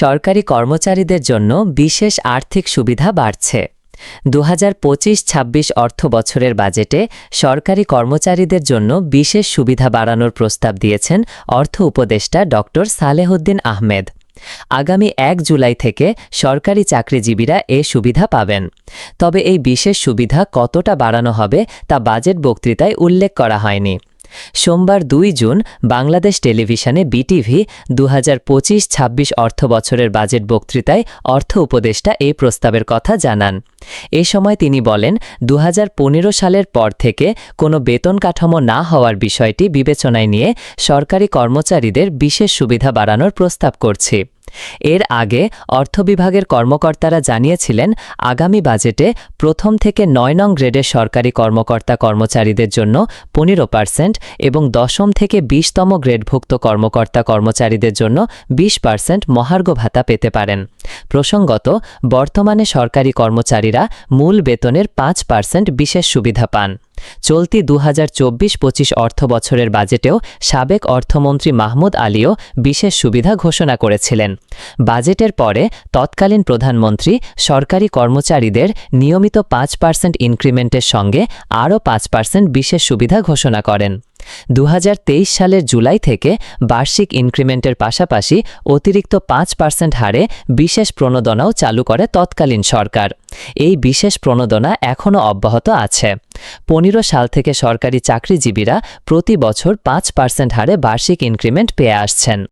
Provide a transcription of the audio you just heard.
সরকারি কর্মচারীদের জন্য বিশেষ আর্থিক সুবিধা বাড়ছে। দু হাজার পঁচিশ ছাব্বিশ অর্থ বছরের বাজেটে সরকারি কর্মচারীদের জন্য বিশেষ সুবিধা বাড়ানোর প্রস্তাব দিয়েছেন অর্থ উপদেষ্টা ড সালেহুদ্দিন আহমেদ। আগামী এক জুলাই থেকে সরকারি চাকরিজীবীরা এ সুবিধা পাবেন। তবে এই বিশেষ সুবিধা কতটা বাড়ানো হবে তা বাজেট বক্তৃতায় উল্লেখ করা হয়নি। সোমবার দুই জুন বাংলাদেশ টেলিভিশনে বিটিভি দু হাজার পঁচিশ ছাব্বিশ অর্থ বছরের বাজেট বক্তৃতায় অর্থ উপদেষ্টা এই প্রস্তাবের কথা জানান। এ সময় তিনি বলেন, দুহাজার পনেরো সালের পর থেকে কোনো বেতন কাঠামো না হওয়ার বিষয়টি বিবেচনায় নিয়ে সরকারি কর্মচারীদের বিশেষ সুবিধা বাড়ানোর প্রস্তাব করছি। এর আগে অর্থ বিভাগের কর্মকর্তারা জানিয়েছিলেন, আগামী বাজেটে প্রথম থেকে নয় নং গ্রেডের সরকারি কর্মকর্তা কর্মচারীদের জন্য পনেরো পার্সেন্ট এবং দশম থেকে বিশতম গ্রেডভুক্ত কর্মকর্তা কর্মচারীদের জন্য বিশ পার্সেন্ট মহার্ঘ ভাতা পেতে পারেন। প্রসঙ্গত, বর্তমানে সরকারি কর্মচারীরা মূল বেতনের পাঁচ পার্সেন্ট বিশেষ সুবিধা পান। চলতি দু হাজার চব্বিশ পঁচিশ অর্থ বছরের বাজেটেও সাবেক অর্থমন্ত্রী মাহমুদ আলীও বিশেষ সুবিধা ঘোষণা করেছিলেন। বাজেটের পরে তৎকালীন প্রধানমন্ত্রী, সরকারি কর্মচারীদের নিয়মিত পাঁচ পার্সেন্ট ইনক্রিমেন্টের সঙ্গে আরও পাঁচ পার্সেন্ট বিশেষ সুবিধা ঘোষণা করেন। দু হাজার তেইশ সালের জুলাই থেকে বার্ষিক ইনক্রিমেন্টের পাশাপাশি অতিরিক্ত পাঁচ পার্সেন্ট হারে বিশেষ প্রণোদনাও চালু করে তৎকালীন সরকার। এই বিশেষ প্রণোদনা এখনও অব্যাহত আছে। পনেরো সাল থেকে সরকারি চাকরিজীবীরা প্রতি বছর পাঁচ পার্সেন্ট হারে বার্ষিক ইনক্রিমেন্ট পেয়ে আসছেন।